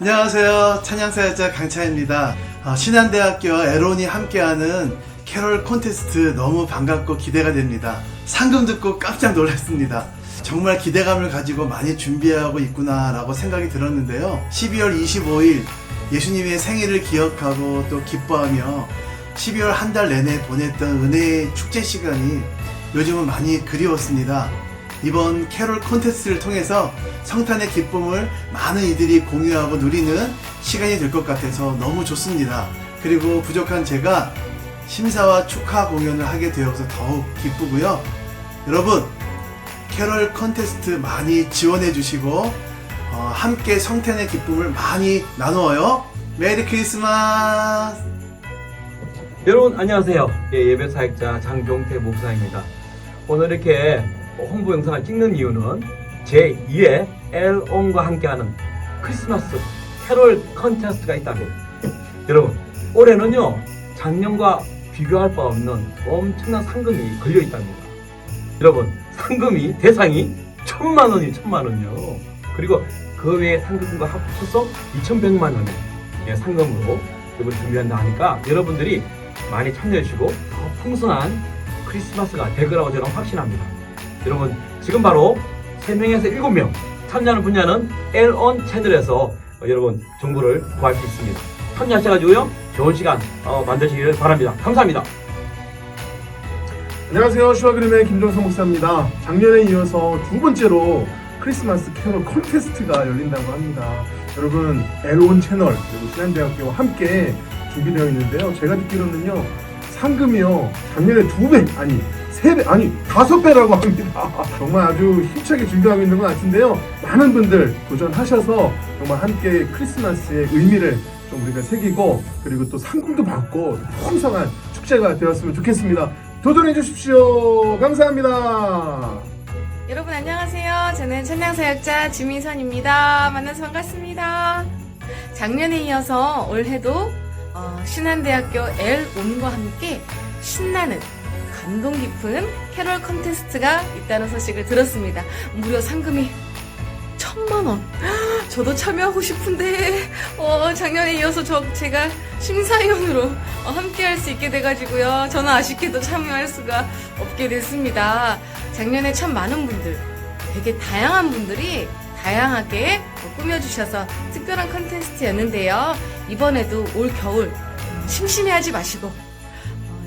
안녕하세요. 찬양사역자 강차입니다. 아, 신한대학교 에론이 함께하는 캐롤 콘테스트 너무 반갑고 기대가 됩니다. 상금 듣고 깜짝 놀랐습니다. 정말 기대감을 가지고 많이 준비하고 있구나라고 생각이 들었는데요. 12월 25일 예수님의 생일을 기억하고 또 기뻐하며 12월 한 달 내내 보냈던 은혜의 축제 시간이 요즘은 많이 그리웠습니다. 이번 캐롤 콘테스트를 통해서 성탄의 기쁨을 많은 이들이 공유하고 누리는 시간이 될 것 같아서 너무 좋습니다. 그리고 부족한 제가 심사와 축하 공연을 하게 되어서 더욱 기쁘고요. 여러분, 캐롤 콘테스트 많이 지원해 주시고 어, 함께 성탄의 기쁨을 많이 나누어요. 메리 크리스마스! 여러분 안녕하세요. 예, 배 사역자 장종태 목사입니다. 오늘 이렇게 홍보 영상을 찍는 이유는 제 2회 엘온과 함께하는 크리스마스 캐롤 컨테스트가 있다고. 여러분 올해는요 작년과 비교할 바 없는 엄청난 상금이 걸려 있답니다. 여러분 상금이 대상이 천만 원이 천만 원이요. 그리고 그 외에 상금과 합쳐서 2,100만 원의 예, 상금으로 이걸 준비한다 하니까 여러분들이 많이 참여해 주시고 더 풍성한 크리스마스가 될 거라고 저는 확신합니다. 여러분 지금 바로 3명에서 7명 참여하는 분야는 엘온 채널에서 어, 여러분 정보를 구할 수 있습니다. 참여하셔가지고요 좋은 시간 어, 만드시기를 바랍니다. 감사합니다. 안녕하세요. 슈아그림의 김종성 목사입니다. 작년에 이어서 두 번째로 크리스마스 캐롤 콘테스트가 열린다고 합니다. 여러분, 엘온 채널 그리고 신한대학교와 함께 준비되어 있는데요. 제가 듣기로는요, 상금이요, 작년에 두 배, 아니, 세 배, 아니, 다섯 배라고 합니다. 정말 아주 힘차게 준비하고 있는 것 같은데요. 많은 분들 도전하셔서 정말 함께 크리스마스의 의미를 좀 우리가 새기고, 그리고 또 상금도 받고, 풍성한 축제가 되었으면 좋겠습니다. 도전해 주십시오. 감사합니다. 여러분 안녕하세요. 저는 천양사역자 지민선입니다. 만나서 반갑습니다. 작년에 이어서 올해도 어, 신한대학교 L5과 함께 신나는 감동 깊은 캐롤 컨테스트가 있다는 소식을 들었습니다. 무려 상금이 천만 원. 저도 참여하고 싶은데 어, 작년에 이어서 저 제가 심사위원으로 어, 함께할 수 있게 돼가지고요. 저는 아쉽게도 참여할 수가 없게 됐습니다. 작년에 참 많은 분들, 되게 다양한 분들이 다양하게 어, 꾸며주셔서 특별한 컨테스트였는데요. 이번에도 올 겨울 심심해하지 마시고 어,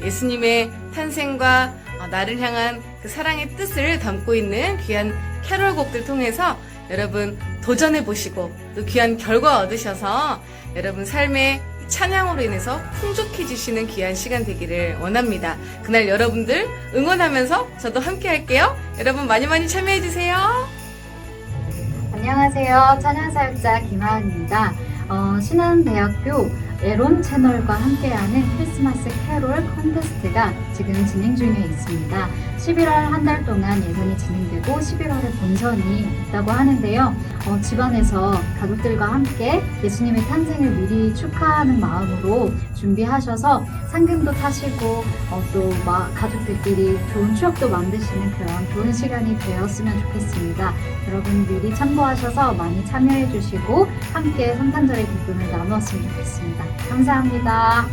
예수님의 탄생과 어, 나를 향한 그 사랑의 뜻을 담고 있는 귀한 캐롤곡들 통해서 여러분 도전해 보시고 또 귀한 결과 얻으셔서 여러분 삶의 찬양으로 인해서 풍족해지시는 귀한 시간 되기를 원합니다. 그날 여러분들 응원하면서 저도 함께 할게요. 여러분 많이 많이 참여해 주세요. 안녕하세요. 찬양사역자 김하은입니다. 어, 신한대학교 에론 채널과 함께하는 크리스마스 캐롤 콘테스트가 지금 진행 중에 있습니다. 11월 한 달 동안 예선이 진행되고 11월에 본선이 있다고 하는데요. 어, 집안에서 가족들과 함께 예수님의 탄생을 미리 축하하는 마음으로 준비하셔서 상금도 타시고 어, 또 마- 가족들끼리 좋은 추억도 만드시는 그런 좋은 시간이 되었으면 좋겠습니다. 여러분 미리 참고하셔서 많이 참여해 주시고 함께 성탄절의 기쁨을 나누었으면 좋겠습니다. 감사합니다.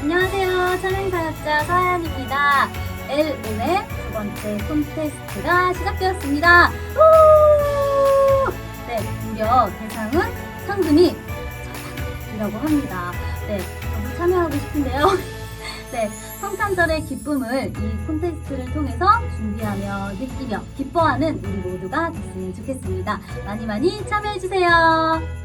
안녕하세요. 찬양사역자 서하연입니다. L5의 두 번째 콘테스트가 시작되었습니다. 우! 네, 무려 대상은 상금이 4만원이라고 합니다. 네, 저도 참여하고 싶은데요. 네, 성탄절의 기쁨을 이 콘테스트를 통해서 준비하며 느끼며 기뻐하는 우리 모두가 됐으면 좋겠습니다. 많이 많이 참여해주세요.